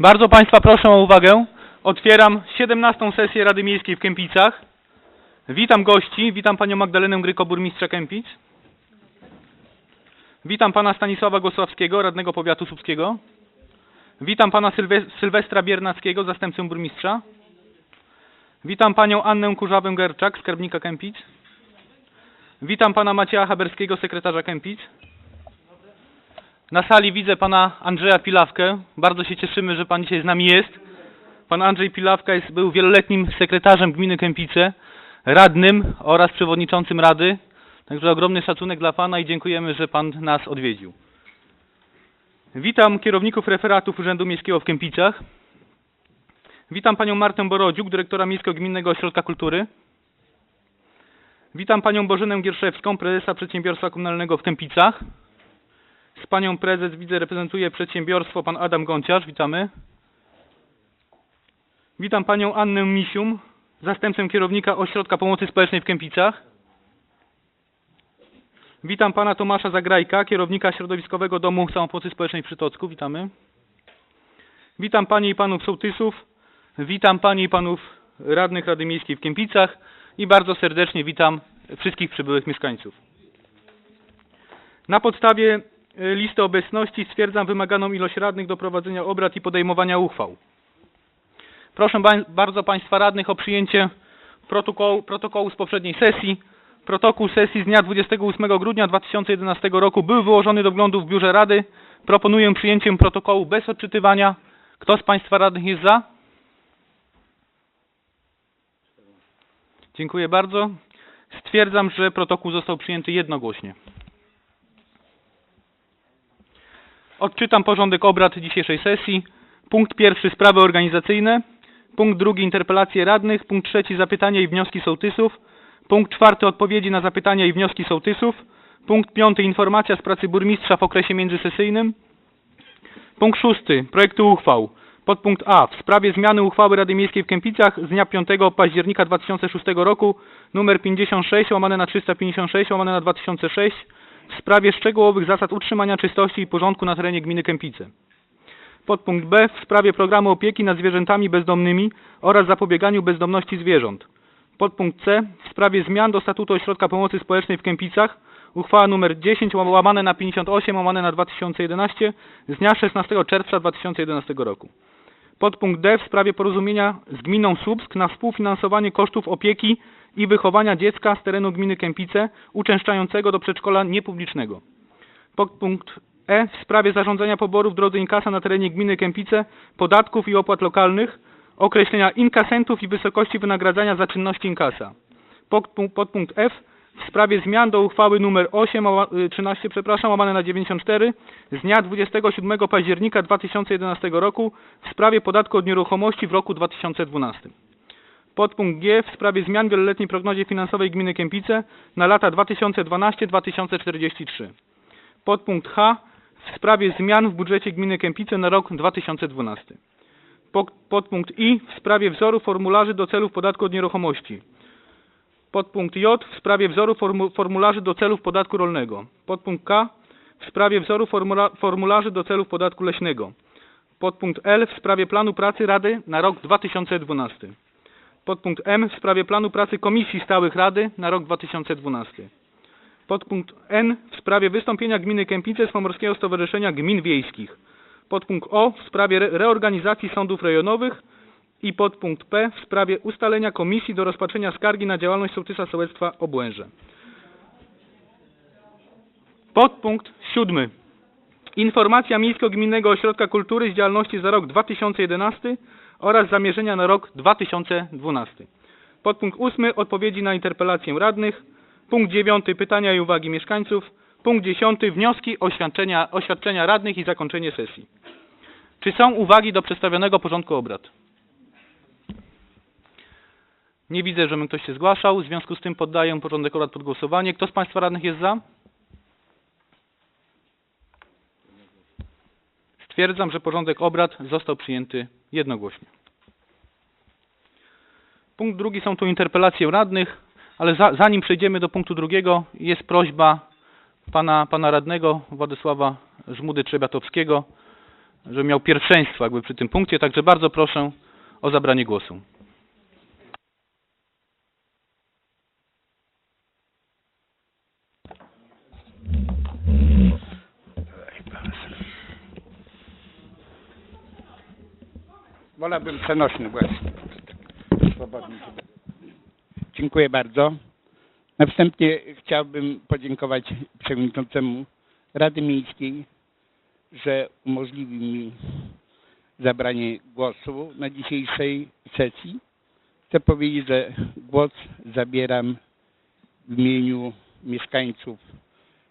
Bardzo Państwa proszę o uwagę. Otwieram 17. sesję Rady Miejskiej w Kępicach. Witam gości, witam Panią Magdalenę Gryko, burmistrza Kępic. Witam Pana Stanisława Gosławskiego, radnego powiatu słupskiego. Witam Pana Sylwe Sylwestra Biernackiego, zastępcę burmistrza. Witam Panią Annę Kurzawę-Gerczak, skarbnika Kępic. Witam Pana Macieja Haberskiego, sekretarza Kępic. Na sali widzę pana Andrzeja Pilawkę. Bardzo się cieszymy, że pan dzisiaj z nami jest. Pan Andrzej Pilawka jest, był wieloletnim sekretarzem gminy Kępice, radnym oraz przewodniczącym rady. Także ogromny szacunek dla pana i dziękujemy, że pan nas odwiedził. Witam kierowników referatów Urzędu Miejskiego w Kępicach. Witam panią Martę Borodziuk, dyrektora Miejskiego Gminnego Ośrodka Kultury. Witam panią Bożenę Gierszewską, prezesa Przedsiębiorstwa Komunalnego w Kępicach. Z panią prezes widzę reprezentuje przedsiębiorstwo pan Adam Gąciarz. Witamy. Witam panią Annę Misium, zastępcę kierownika Ośrodka Pomocy Społecznej w Kępicach. Witam pana Tomasza Zagrajka, kierownika Środowiskowego Domu Samopomocy Społecznej w Przytocku. Witamy. Witam panie i panów sołtysów. Witam panie i panów radnych Rady Miejskiej w Kępicach i bardzo serdecznie witam wszystkich przybyłych mieszkańców. Na podstawie y, listy obecności stwierdzam wymaganą ilość radnych do prowadzenia obrad i podejmowania uchwał. Proszę bardzo Państwa radnych o przyjęcie protokołu, protokołu z poprzedniej sesji. Protokół sesji z dnia 28 grudnia 2011 roku był wyłożony do wglądu w biurze Rady. Proponuję przyjęcie protokołu bez odczytywania. Kto z Państwa radnych jest za? Dziękuję bardzo. Stwierdzam, że protokół został przyjęty jednogłośnie. Odczytam porządek obrad dzisiejszej sesji. Punkt pierwszy sprawy organizacyjne. Punkt drugi interpelacje radnych. Punkt trzeci zapytania i wnioski sołtysów. Punkt czwarty odpowiedzi na zapytania i wnioski sołtysów. Punkt piąty informacja z pracy burmistrza w okresie międzysesyjnym. Punkt szósty projekty uchwał. Podpunkt A w sprawie zmiany uchwały Rady Miejskiej w Kępicach z dnia 5 października 2006 roku numer 56 łamane na 356 łamane na 2006 w sprawie szczegółowych zasad utrzymania czystości i porządku na terenie gminy Kępice. Podpunkt B w sprawie programu opieki nad zwierzętami bezdomnymi oraz zapobieganiu bezdomności zwierząt. Podpunkt C w sprawie zmian do statutu Ośrodka Pomocy Społecznej w Kępicach uchwała nr 10 łam- łamane na 58 łamane na 2011 z dnia 16 czerwca 2011 roku. Podpunkt D w sprawie porozumienia z gminą Słupsk na współfinansowanie kosztów opieki i wychowania dziecka z terenu gminy Kępice uczęszczającego do przedszkola niepublicznego. Podpunkt E w sprawie zarządzania poborów w drodze inkasa na terenie gminy Kępice, podatków i opłat lokalnych, określenia inkasentów i wysokości wynagradzania za czynności inkasa. Podpunkt, F w sprawie zmian do uchwały nr 8, łama- y, 13, przepraszam, łamane na 94 z dnia 27 października 2011 roku w sprawie podatku od nieruchomości w roku 2012. Podpunkt G w sprawie zmian w wieloletniej prognozie finansowej gminy Kępice na lata 2012-2043. Podpunkt H w sprawie zmian w budżecie gminy Kępice na rok 2012. Pod- Podpunkt I w sprawie wzoru formularzy do celów podatku od nieruchomości. Podpunkt J w sprawie wzoru formu formularzy do celów podatku rolnego. Podpunkt K w sprawie wzoru formula formularzy do celów podatku leśnego. Podpunkt L w sprawie planu pracy Rady na rok 2012. Podpunkt M w sprawie planu pracy Komisji Stałych Rady na rok 2012. Podpunkt N w sprawie wystąpienia gminy Kępice z Pomorskiego Stowarzyszenia Gmin Wiejskich. Podpunkt O w sprawie re reorganizacji sądów rejonowych i podpunkt P w sprawie ustalenia komisji do rozpatrzenia skargi na działalność sołtysa sołectwa Obłęże. Podpunkt siódmy. Informacja Miejsko-Gminnego Ośrodka Kultury z działalności za rok 2011 oraz zamierzenia na rok 2012. Podpunkt ósmy. Odpowiedzi na interpelację radnych. Punkt dziewiąty. Pytania i uwagi mieszkańców. Punkt dziesiąty. Wnioski, oświadczenia, oświadczenia radnych i zakończenie sesji. Czy są uwagi do przedstawionego porządku obrad? Nie widzę, żeby ktoś się zgłaszał. W związku z tym poddaję porządek obrad pod głosowanie. Kto z Państwa radnych jest za? Stwierdzam, że porządek obrad został przyjęty jednogłośnie. Punkt drugi są tu interpelacje radnych, ale za, zanim przejdziemy do punktu drugiego, jest prośba pana, pana radnego Władysława Żmudy Trzebiatowskiego żeby miał pierwszeństwo jakby przy tym punkcie, także bardzo proszę o zabranie głosu. Wolałbym przenośny właśnie. Dziękuję bardzo. Na wstępie chciałbym podziękować przewodniczącemu Rady Miejskiej, że umożliwił mi zabranie głosu na dzisiejszej sesji. Chcę powiedzieć, że głos zabieram w imieniu mieszkańców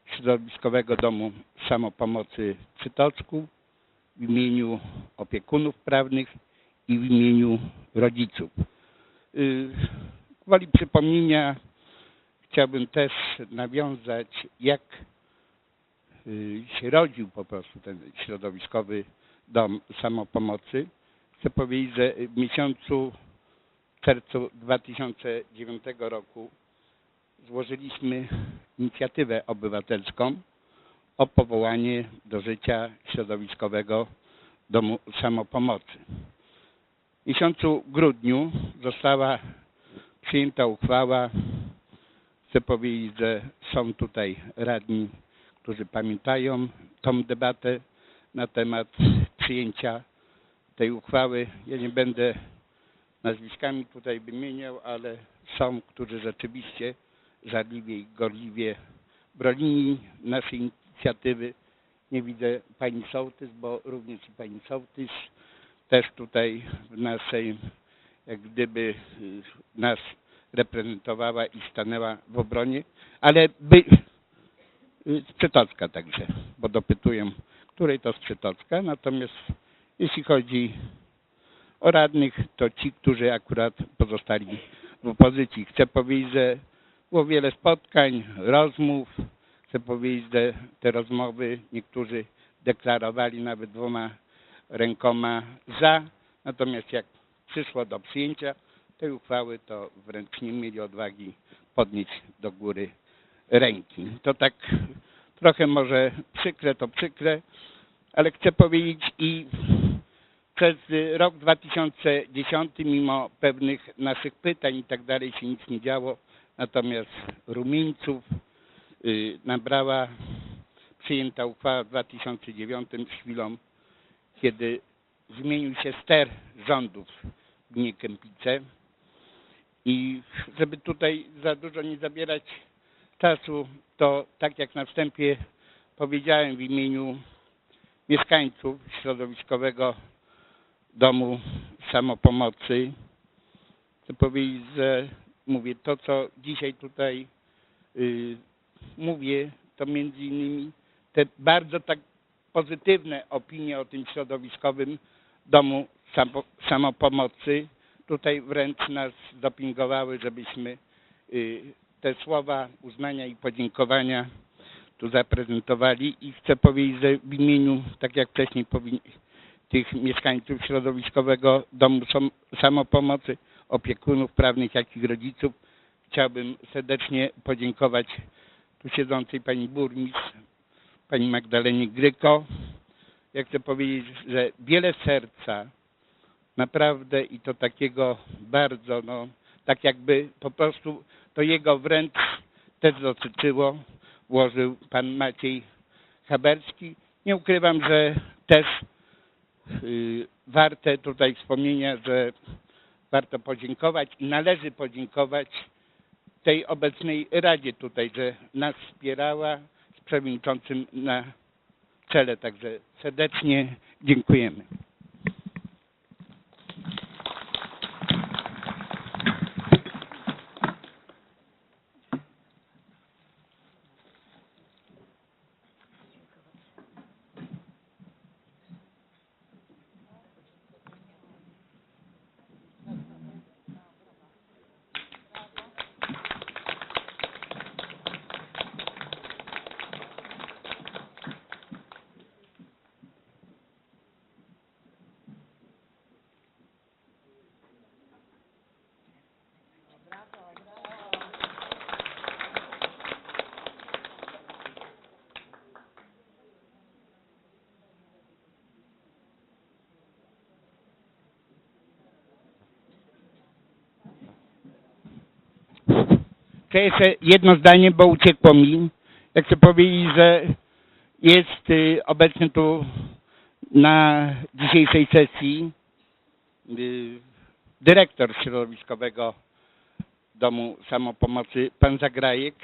Środowiskowego Domu Samopomocy w Przytoczku, w imieniu opiekunów prawnych i w imieniu rodziców. Y, Gwoli przypomnienia chciałbym też nawiązać, jak y, się rodził po prostu ten środowiskowy dom samopomocy. Chcę powiedzieć, że w miesiącu czerwcu 2009 roku złożyliśmy inicjatywę obywatelską o powołanie do życia środowiskowego domu samopomocy. Miesiącu grudniu została przyjęta uchwała. Chcę powiedzieć, że są tutaj radni, którzy pamiętają tą debatę na temat przyjęcia tej uchwały. Ja nie będę nazwiskami tutaj wymieniał, ale są, którzy rzeczywiście żarliwie i gorliwie bronili naszej inicjatywy. Nie widzę pani sołtys, bo również i pani sołtys też tutaj w naszej, jak gdyby y, nas reprezentowała i stanęła w obronie, ale by y, z Przytocka także, bo dopytują, której to z Przytocka. Natomiast jeśli chodzi o radnych, to ci, którzy akurat pozostali w opozycji. Chcę powiedzieć, że było wiele spotkań, rozmów. Chcę powiedzieć, że te rozmowy niektórzy deklarowali nawet dwoma rękoma za, natomiast jak przyszło do przyjęcia tej uchwały, to wręcz nie mieli odwagi podnieść do góry ręki. To tak trochę może przykre, to przykre, ale chcę powiedzieć i przez rok 2010, mimo pewnych naszych pytań i tak dalej, się nic nie działo. Natomiast rumieńców y, nabrała przyjęta uchwała w 2009 z chwilą, kiedy zmienił się ster rządów w gminie Kępice. I żeby tutaj za dużo nie zabierać czasu, to tak jak na wstępie powiedziałem w imieniu mieszkańców środowiskowego domu samopomocy, chcę powiedzieć, że mówię to, co dzisiaj tutaj y, mówię, to między innymi te bardzo tak pozytywne opinie o tym środowiskowym domu samo, samopomocy. Tutaj wręcz nas dopingowały, żebyśmy y, te słowa uznania i podziękowania tu zaprezentowali. I chcę powiedzieć, że w imieniu, tak jak wcześniej tych mieszkańców środowiskowego domu Sam- samopomocy, opiekunów prawnych, jak i rodziców, chciałbym serdecznie podziękować tu siedzącej pani burmistrz, pani Magdalenie Gryko. Ja chcę powiedzieć, że wiele serca, naprawdę i to takiego bardzo, no, tak jakby po prostu to jego wręcz też dotyczyło, włożył pan Maciej Haberski. Nie ukrywam, że też y, warte tutaj wspomnienia, że warto podziękować i należy podziękować tej obecnej Radzie tutaj, że nas wspierała przewodniczącym na czele. Także serdecznie dziękujemy. To jeszcze jedno zdanie, bo uciekło mi. Ja chcę powiedzieć, że jest y, obecny tu na dzisiejszej sesji y, dyrektor środowiskowego Domu Samopomocy, pan Zagrajek.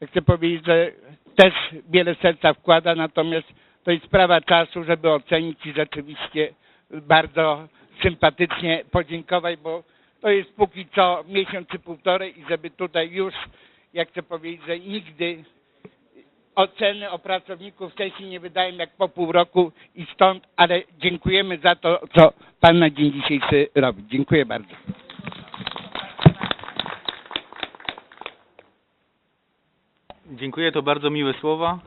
Ja chcę powiedzieć, że też wiele serca wkłada, natomiast to jest sprawa czasu, żeby ocenić i rzeczywiście bardzo sympatycznie podziękować, bo to jest póki co miesiąc czy półtorej i żeby tutaj już, jak chcę powiedzieć, że nigdy oceny o pracowników sesji nie wydają jak po pół roku i stąd, ale dziękujemy za to, co Pan na dzień dzisiejszy robi. Dziękuję bardzo. Dziękuję, to bardzo miłe słowa.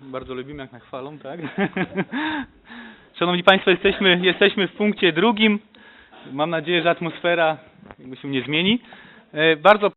Bardzo lubimy, jak nachwalą, tak? Szanowni Państwo, jesteśmy, jesteśmy w punkcie drugim. Mam nadzieję, że atmosfera jakby się nie zmieni. E, Bardzo